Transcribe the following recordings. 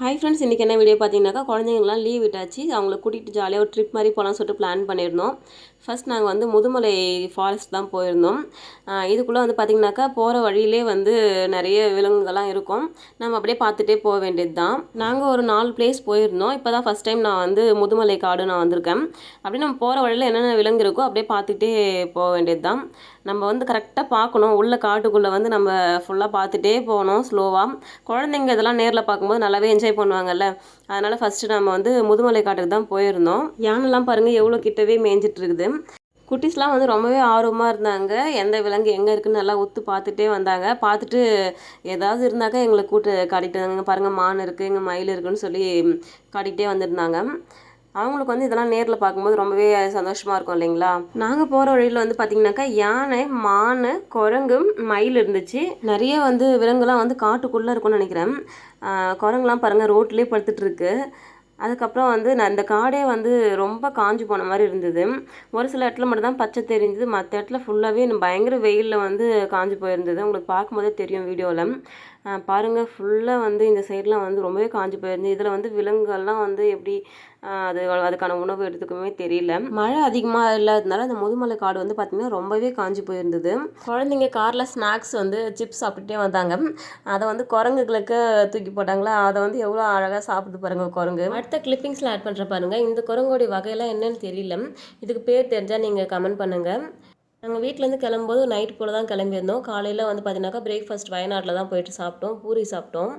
Hi friends இன்றைக்கி என்ன video பார்த்தீங்கன்னாக்கா குழந்தைங்களாம் லீவ் விட்டாச்சு. அவங்கள கூட்டிகிட்டு ஜாலியாக ஒரு ட்ரிப் மாதிரி போகலாம்னு சொல்லிட்டு பிளான் பண்ணியிருந்தோம். ஃபர்ஸ்ட் நாங்கள் வந்து முதுமலை ஃபாரஸ்ட் தான் போயிருந்தோம். இதுக்குள்ளே வந்து பார்த்திங்கனாக்கா போகிற வழியிலே வந்து நிறைய விலங்குகள்லாம் இருக்கும். நம்ம அப்படியே பார்த்துட்டே போக வேண்டியது தான் நாங்கள் ஒரு நாலு பிளேஸ் போயிருந்தோம். இப்போ தான் ஃபஸ்ட் டைம் நான் வந்து முதுமலை காடு நான் வந்திருக்கேன். அப்படியே நம்ம போகிற வழியில் என்னென்ன விலங்கு இருக்கோ அப்படியே பார்த்துட்டே போக வேண்டியது தான் நம்ம வந்து கரெக்டாக பார்க்கணும். உள்ள காட்டுக்குள்ளே வந்து நம்ம ஃபுல்லாக பார்த்துட்டே போகணும் ஸ்லோவாக குழந்தைங்க இதெல்லாம் நேரில் பார்க்கும்போது நல்லாவே என்ஜாய் பண்ணுவாங்கல்ல. அதனால் ஃபஸ்ட்டு நம்ம வந்து முதுமலை காட்டுக்கு தான் போயிருந்தோம். யானைலாம் பாருங்கள் எவ்வளோ கிட்டவே மேய்ஞ்சிட்டு இருக்குது. குட்டீஸ்லாம் வந்து ரொம்பவே ஆர்வமாக இருந்தாங்க. எந்த விலங்கு எங்கே இருக்குன்னு நல்லா ஒத்து பார்த்துட்டே வந்தாங்க. பார்த்துட்டு ஏதாவது இருந்தாக்கா எங்களை கூட்டு காட்டிகிட்டு வந்தாங்க. பாருங்கள் மான் இருக்குது எங்கள் மயில் இருக்குன்னு சொல்லி காட்டிகிட்டே வந்திருந்தாங்க. அவங்களுக்கு வந்து இதெல்லாம் நேரில் பார்க்கும்போது ரொம்பவே சந்தோஷமாக இருக்கும் இல்லைங்களா? நாங்கள் போகிற வழியில் வந்து பார்த்திங்கனாக்கா யானை மானு குரங்கு மயில் இருந்துச்சு. நிறைய வந்து விலங்குலாம் வந்து காட்டுக்குள்ளே இருக்கும்னு நினைக்கிறேன். குரங்குலாம் பாருங்கள் ரோட்லேயே படுத்துட்ருக்கு அதுக்கப்புறம் வந்து நான் இந்த காடே வந்து ரொம்ப காஞ்சு போன மாதிரி இருந்தது. ஒரு சில இடத்துல மட்டும் தான் பச்சை தெரிஞ்சது. மற்ற இடத்துல ஃபுல்லாகவே பயங்கர வெயிலில் வந்து காஞ்சு போயிருந்தது. உங்களுக்கு பார்க்கும்போதே தெரியும் வீடியோவில் பாருங்கள் ஃபுல்லாக வந்து இந்த சைட்லாம் வந்து ரொம்பவே காஞ்சு போயிருந்து இதில் வந்து விலங்குகள்லாம் வந்து எப்படி அது அதுக்கான உணவு எடுத்துக்குமே தெரியல. மழை அதிகமாக இல்லாததுனால அந்த முதுமலை காடு வந்து பார்த்திங்கன்னா ரொம்பவே காஞ்சு போயிருந்தது. குழந்தைங்க காரில் ஸ்நாக்ஸ் வந்து சிப்ஸ் சாப்பிட்டுட்டே வந்தாங்க. அதை வந்து குரங்குகளுக்கு தூக்கி போட்டாங்களா? அதை வந்து எவ்வளோ அழகாக சாப்பிட்டு பாருங்கள் குரங்கு. அடுத்த கிளிப்பிங்ஸில் ஆட் பண்ணுற பாருங்கள் இந்த குரங்கோடைய வகையெல்லாம் என்னன்னு தெரியல. இதுக்கு பேர் தெரிஞ்சால் நீங்கள் கமெண்ட் பண்ணுங்கள் நாங்கள் வீட்டிலேருந்து கிளம்பும்போது நைட் போல் தான் கிளம்பியிருந்தோம் காலையில் வந்து பார்த்தீங்கன்னாக்கா பிரேக்ஃபாஸ்ட் வயநாட்டில் தான் போயிட்டு சாப்பிட்டோம். பூரி சாப்பிட்டோம்.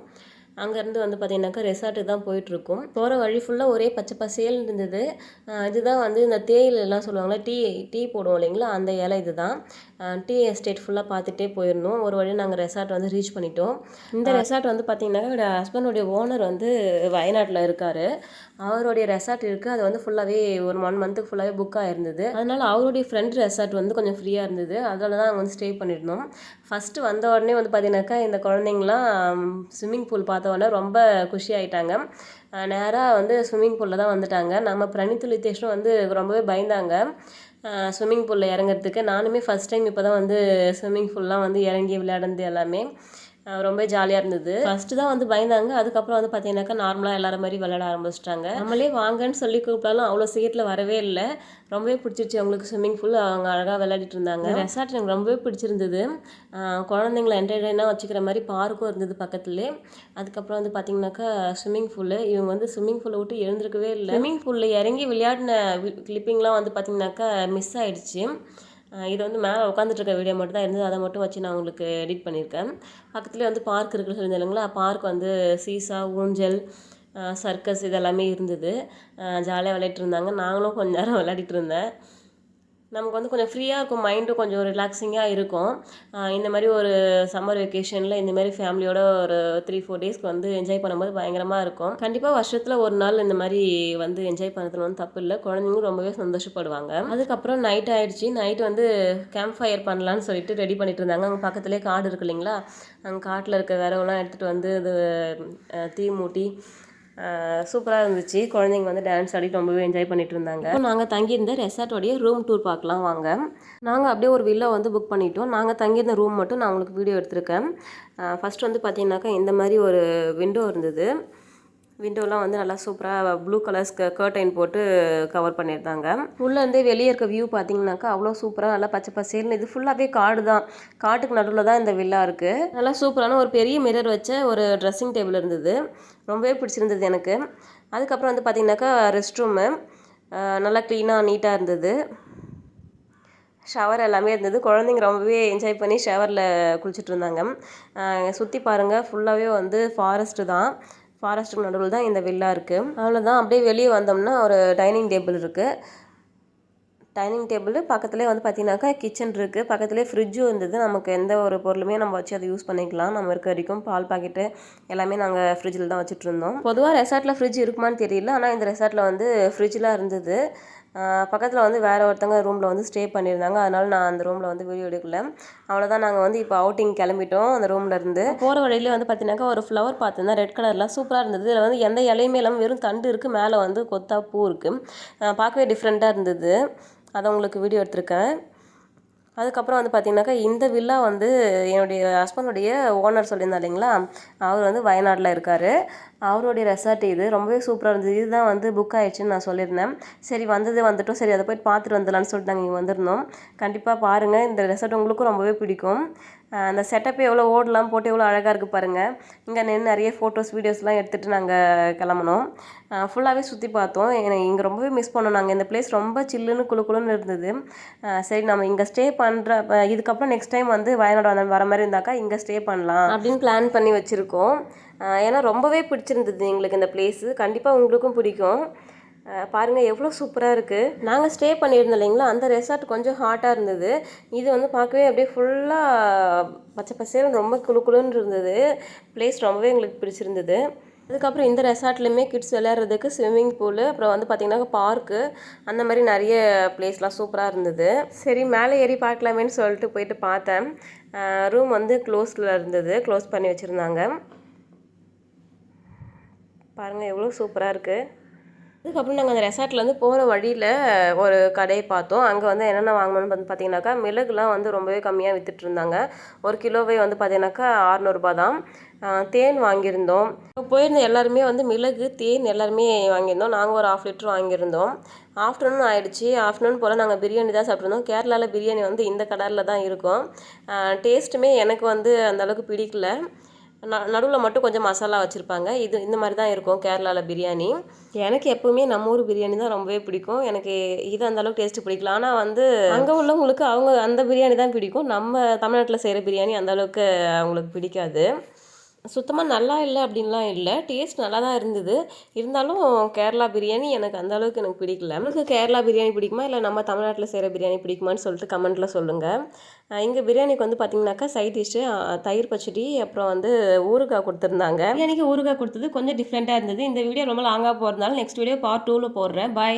அங்கேருந்து வந்து பார்த்தீங்கன்னாக்கா ரெசார்ட்டுக்கு தான் போயிட்டுருக்கோம். போகிற வழி ஃபுல்லாக ஒரே பச்சை பசேல்னு இருந்தது. இதுதான் வந்து இந்த தேயிலெல்லாம் சொல்லுவாங்களே டீ டீ போடுவோம் இல்லைங்களா? அந்த இலை இதுதான். டீ எஸ்டேட் ஃபுல்லாக பார்த்துட்டே போயிருந்தோம் ஒரு வழி நாங்கள் ரெசார்ட் வந்து ரீச் பண்ணிட்டோம். இந்த ரெசார்ட் வந்து பார்த்தீங்கன்னாக்கா என்னோட ஹஸ்பண்டோடைய ஓனர் வந்து வயநாட்டில் இருக்கார். அவருடைய ரெசார்ட் இருக்குது அது வந்து ஃபுல்லாகவே ஒரு ஒன் மந்த்துக்கு ஃபுல்லாகவே புக் ஆயிருந்தது. அதனால் அவருடைய ஃப்ரெண்ட் ரெசார்ட் வந்து கொஞ்சம் ஃப்ரீயாக இருந்தது. அதனால தான் அங்கே வந்து ஸ்டே பண்ணியிருந்தோம். ஃபஸ்ட்டு வந்த உடனே வந்து பார்த்தீங்கன்னாக்கா இந்த குழந்தைங்களாம் ஸ்விம்மிங் பூல் பார்த்த பார்த்தோன்னே ரொம்ப குஷி ஆயிட்டாங்க. நேராக வந்து ஸ்விம்மிங் பூலில் தான் வந்துட்டாங்க. நம்ம பிரணித்து லித்தேஷும் வந்து ரொம்பவே பயந்தாங்க. ஸ்விம்மிங் பூலில் இறங்குறதுக்கு. நானுமே ஃபஸ்ட் டைம் இப்போ தான் வந்து ஸ்விம்மிங் பூல்லாம் வந்து இறங்கி விளையாடுனது எல்லாமே. ரொம்ப ஜாலியாக இருந்தது. ஃபஸ்ட்டு தான் வந்து பயந்தாங்க. அதுக்கப்புறம் வந்து பார்த்தீங்கன்னாக்கா நார்மலாக எல்லாரும் மாதிரி விளையாட ஆரம்பிச்சிட்டாங்க. நம்மளே வாங்கன்னு சொல்லி கூப்பிட்டாலும் அவ்வளோ சீக்கிரத்தில் வரவே இல்லை. ரொம்பவே பிடிச்சிருச்சு அவங்களுக்கு ஸ்விம்மிங் பூல் அவங்க அழகாக விளையாடிட்டு இருந்தாங்க. ரெசார்ட் எனக்கு ரொம்பவே பிடிச்சிருந்தது. குழந்தைங்கள என்டர்டைனாக வச்சுக்கிற மாதிரி பார்க்கும் இருந்தது பக்கத்துலேயே. அதுக்கப்புறம் வந்து பார்த்தீங்கன்னாக்கா ஸ்விம்மிங் பூலு இவங்க வந்து ஸ்விம்மிங் பூலை விட்டு எழுந்திருக்கவே இல்லை. ஸ்விம்மிங் பூலில் இறங்கி விளையாடின கிளிப்பிங்லாம் வந்து பார்த்தீங்கன்னாக்கா மிஸ் ஆயிடுச்சு. அஹ் இது வந்து மேலே உட்காந்துட்டு இருக்க வீடியோ மட்டும் தான் இருந்தது. அதை மட்டும் வச்சு நான் உங்களுக்கு எடிட் பண்ணியிருக்கேன். பக்கத்துலேயே வந்து பார்க் இருக்குன்னு சொல்லியிருந்தேன் இல்லைங்களா? பார்க் வந்து சீசா ஊஞ்சல் சர்க்கஸ் இதெல்லாமே இருந்தது. ஜாலியாக விளையாட்டு இருந்தாங்க. நாங்களும் கொஞ்ச நேரம் விளையாடிட்டு இருந்தேன். நமக்கு வந்து கொஞ்சம் ஃப்ரீயாக இருக்கும் மைண்டும் கொஞ்சம் ரிலாக்ஸிங்காக இருக்கும். இந்த மாதிரி ஒரு சம்மர் வெக்கேஷனில் இந்த மாதிரி ஃபேமிலியோட ஒரு த்ரீ ஃபோர் டேஸ்க்கு வந்து என்ஜாய் பண்ணும்போது பயங்கரமாக இருக்கும். கண்டிப்பாக வருஷத்தில் ஒரு நாள் இந்த மாதிரி வந்து என்ஜாய் பண்ணுறதுல வந்து தப்பு இல்லை. குழந்தைங்களும் ரொம்பவே சந்தோஷப்படுவாங்க. அதுக்கப்புறம் நைட் ஆயிடுச்சு. நைட் வந்து கேம்ப் ஃபயர் பண்ணலான்னு சொல்லிட்டு ரெடி பண்ணிட்டு இருந்தாங்க. அங்கே பக்கத்துலேயே காடு இருக்கு இல்லைங்களா? அங்கே காட்டில் இருக்க விரவெல்லாம் எடுத்துகிட்டு வந்து இது தீ மூட்டி சூப்பராக இருந்துச்சு. குழந்தைங்க வந்து டான்ஸ் ஆடி ரொம்பவே என்ஜாய் பண்ணிட்டு இருந்தாங்க. இப்போ நாங்கள் தங்கியிருந்த ரெசார்ட்டோடைய ரூம் டூர் பார்க்கலாம் வாங்க. நாங்கள் அப்படியே ஒரு வில்லா வந்து புக் பண்ணிட்டோம். நாங்கள் தங்கியிருந்த ரூம் மட்டும் நான் உங்களுக்கு வீடியோ எடுத்திருக்கேன். ஃபஸ்ட் வந்து பார்த்தீங்கன்னாக்கா இந்த மாதிரி ஒரு விண்டோ இருந்தது. விண்டோலாம் வந்து நல்லா சூப்பராக ப்ளூ கலர்ஸ் கர்டைன் போட்டு கவர் பண்ணியிருந்தாங்க. உள்ளேருந்தே வெளியே இருக்க வியூ பார்த்தீங்கன்னாக்கா அவ்வளோ சூப்பராக நல்லா பச்சை பசேல்னு இது ஃபுல்லாகவே காடு தான். காட்டுக்கு நடுவில் தான் இந்த வில்லா இருக்குது நல்லா சூப்பரான ஒரு பெரிய மிரர் வச்ச ஒரு ட்ரெஸ்ஸிங் டேபிள் இருந்தது. ரொம்பவே பிடிச்சிருந்தது எனக்கு. அதுக்கப்புறம் வந்து பார்த்தீங்கன்னாக்கா ரெஸ்ட் ரூமு நல்லா க்ளீனாக நீட்டாக இருந்தது. ஷவர் எல்லாமே இருந்தது. குழந்தைங்க ரொம்பவே என்ஜாய் பண்ணி ஷவரில் குளிச்சுட்டு இருந்தாங்க. சுற்றி பாருங்கள் ஃபுல்லாகவே வந்து ஃபாரஸ்ட்டு தான். ஃபாரஸ்ட்டுக்கு நடுவில் தான் இந்த வில்லா இருக்குது அவ்வளோதான் அப்படியே வெளியே வந்தோம்னா ஒரு டைனிங் டேபிள் இருக்குது டைனிங் டேபிள் பக்கத்துலேயே வந்து பார்த்தீங்கன்னாக்கா கிச்சன் இருக்குது பக்கத்துலேயே ஃப்ரிட்ஜும் இருந்தது. நமக்கு எந்த ஒரு பொருளுமே நம்ம வச்சு அதை யூஸ் பண்ணிக்கலாம். நம்ம இருக்க வரைக்கும் பால் பாக்கெட்டு எல்லாமே நாங்கள் ஃப்ரிட்ஜில் தான் வச்சுட்டு இருந்தோம். பொதுவாக ரெசார்ட்டில் ஃப்ரிட்ஜ் இருக்குமான்னு தெரியல. ஆனால் இந்த ரெசார்ட்டில் வந்து ஃப்ரிட்ஜ்லாம் இருந்தது. பக்கத்தில் வந்து வேறு ஒருத்தவங்க ரூமில் வந்து ஸ்டே பண்ணியிருந்தாங்க. அதனால நான் அந்த ரூமில் வந்து வீடியோ எடுக்கல. அவ்வளோதான் நாங்கள் வந்து இப்போ அவுட்டிங் கிளம்பிட்டோம் அந்த ரூமில் இருந்து. போகிற வழியிலே வந்து பார்த்தீங்கன்னாக்கா ஒரு ஃப்ளவர் பார்த்துருந்தேன் ரெட் கலரில் சூப்பராக இருந்தது. இதில் வந்து எந்த இலையுமே இல்லாமல் வெறும் தண்டு இருக்குது மேலே வந்து கொத்தா பூ இருக்குது பார்க்கவே டிஃப்ரெண்ட்டாக இருந்தது. அதை உங்களுக்கு வீடியோ எடுத்திருக்கேன். அதுக்கப்புறம் வந்து பார்த்தீங்கன்னாக்கா இந்த வில்லா வந்து என்னுடைய ஹஸ்பண்டுடைய ஓனர் சொல்லியிருந்தா இல்லைங்களா? அவர் வந்து வயநாட்டில் இருக்கார். அவருடைய ரெசார்ட் இது. ரொம்பவே சூப்பராக இருந்தது. இதுதான் வந்து புக் ஆயிடுச்சுன்னு நான் சொல்லியிருந்தேன். சரி வந்தது வந்துட்டோம். சரி அதை போய் பார்த்துட்டு வந்துடலான்னு சொல்லிட்டு நாங்கள் இங்கே வந்திருந்தோம். கண்டிப்பாக பாருங்கள் இந்த ரெசார்ட் உங்களுக்கும் ரொம்பவே பிடிக்கும். அந்த செட்டப் எவ்வளோ ஓடலாம் போட்டு எவ்வளோ அழகாக இருக்குது பாருங்கள் இங்கே நின்று நிறைய ஃபோட்டோஸ் வீடியோஸ்லாம் எடுத்துகிட்டு நாங்கள் கிளம்புனோம். ஃபுல்லாகவே சுற்றி பார்த்தோம். எனக்கு இங்கே ரொம்பவே மிஸ் பண்ணோம் நாங்கள் இந்த பிளேஸ் ரொம்ப சில்லுன்னு குளு குளுன்னு இருந்தது. சரி நம்ம இங்கே ஸ்டே பண்ணுற இதுக்கப்புறம் நெக்ஸ்ட் டைம் வந்து வயநாடு வந்த வர மாதிரி இருந்தாக்கா இங்கே ஸ்டே பண்ணலாம். அப்படின்னு பிளான் பண்ணி வச்சுருக்கோம். ஏன்னா ரொம்பவே பிடிச்சிருந்தது எங்களுக்கு இந்த பிளேஸு கண்டிப்பாக உங்களுக்கும் பிடிக்கும். பாருங்கள் எவ்வளோ சூப்பராக இருக்குது நாங்கள் ஸ்டே பண்ணியிருந்தோம் இல்லைங்களா? அந்த ரெசார்ட் கொஞ்சம் ஹாட்டாக இருந்தது. இது வந்து பார்க்கவே அப்படியே ஃபுல்லாக பச்சை பசேல்னு ரொம்ப குளு குளுன்னு இருந்தது. பிளேஸ் ரொம்பவே எங்களுக்கு பிடிச்சிருந்தது. அதுக்கப்புறம் இந்த ரெசார்ட்லேயுமே கிட்ஸ் விளையாடுறதுக்கு ஸ்விம்மிங் பூலு அப்புறம் வந்து பார்த்திங்கன்னா பார்க்கு அந்த மாதிரி நிறைய பிளேஸ்லாம் சூப்பராக இருந்தது. சரி மேலே ஏறி பார்க்கலாமேன்னு சொல்லிட்டு போயிட்டு பார்த்தேன். ரூம் வந்து க்ளோஸில் இருந்தது. க்ளோஸ் பண்ணி வச்சுருந்தாங்க. பாருங்கள் எவ்வளோ சூப்பராக இருக்குது அதுக்கப்புறம் நாங்கள் அந்த ரெசார்ட்லேருந்து போகிற வழியில் ஒரு கடையை பார்த்தோம். அங்கே வந்து என்னென்ன வாங்கணும்னு வந்து பார்த்தீங்கன்னாக்கா மிளகுலாம் வந்து ரொம்பவே கம்மியாக விற்றுட்ருந்தாங்க இருந்தாங்க. ஒரு கிலோவே வந்து பார்த்தீங்கன்னாக்கா அறநூறுபா தான். தேன் வாங்கியிருந்தோம். போயிருந்த எல்லாருமே வந்து மிளகு தேன் எல்லாருமே வாங்கியிருந்தோம். நாங்கள் ஒரு ஆஃப் லிட்டர் வாங்கியிருந்தோம். ஆஃப்டர்நூன் ஆயிடுச்சு. ஆஃப்டர்நூன் போல் நாங்கள் பிரியாணி தான் சாப்பிட்ருந்தோம் கேரளாவில் பிரியாணி வந்து இந்த கடையில் தான் இருக்கும். டேஸ்ட்டுமே எனக்கு வந்து அந்தளவுக்கு பிடிக்கல. ந நடுவில் மட்டும் கொஞ்சம் மசாலா வச்சுருப்பாங்க. இது இந்த மாதிரி தான் இருக்கும். கேரளாவில் பிரியாணி. எனக்கு எப்போவுமே நம்ம ஊர் பிரியாணி தான் ரொம்பவே பிடிக்கும். எனக்கு இது அந்த அளவுக்கு டேஸ்ட்டு பிடிக்கல. ஆனால் வந்து அங்கே உள்ளவங்களுக்கு அவங்க அந்த பிரியாணி தான் பிடிக்கும். நம்ம தமிழ்நாட்டில் செய்கிற பிரியாணி அந்தளவுக்கு அவங்களுக்கு பிடிக்காது. சுத்தமாக நல்லா இல்லை அப்படின்லாம் இல்லை. டேஸ்ட் நல்லா தான் இருந்தது. இருந்தாலும் கேரளா பிரியாணி எனக்கு அந்த அளவுக்கு எனக்கு பிடிக்கல. நமக்கு கேரளா பிரியாணி பிடிக்குமா? இல்லை நம்ம தமிழ்நாட்டில் செய்கிற பிரியாணி பிடிக்குமான்னு சொல்லிட்டு கமெண்ட்டில் சொல்லுங்கள் இங்கே பிரியாணிக்கு வந்து பார்த்தீங்கன்னாக்கா சைட் டிஷ்ஷு தயிர் பச்சடி அப்புறம் வந்து ஊறுகாய் கொடுத்துருந்தாங்க. பிரியாணிக்கு ஊறுகாய் கொடுத்தது கொஞ்சம் டிஃப்ரெண்ட்டாக இருந்தது. இந்த வீடியோ ரொம்ப லாங்காக போகிறதுனால நெக்ஸ்ட் வீடியோ பார்ட் டூவில் போடுறேன். பாய்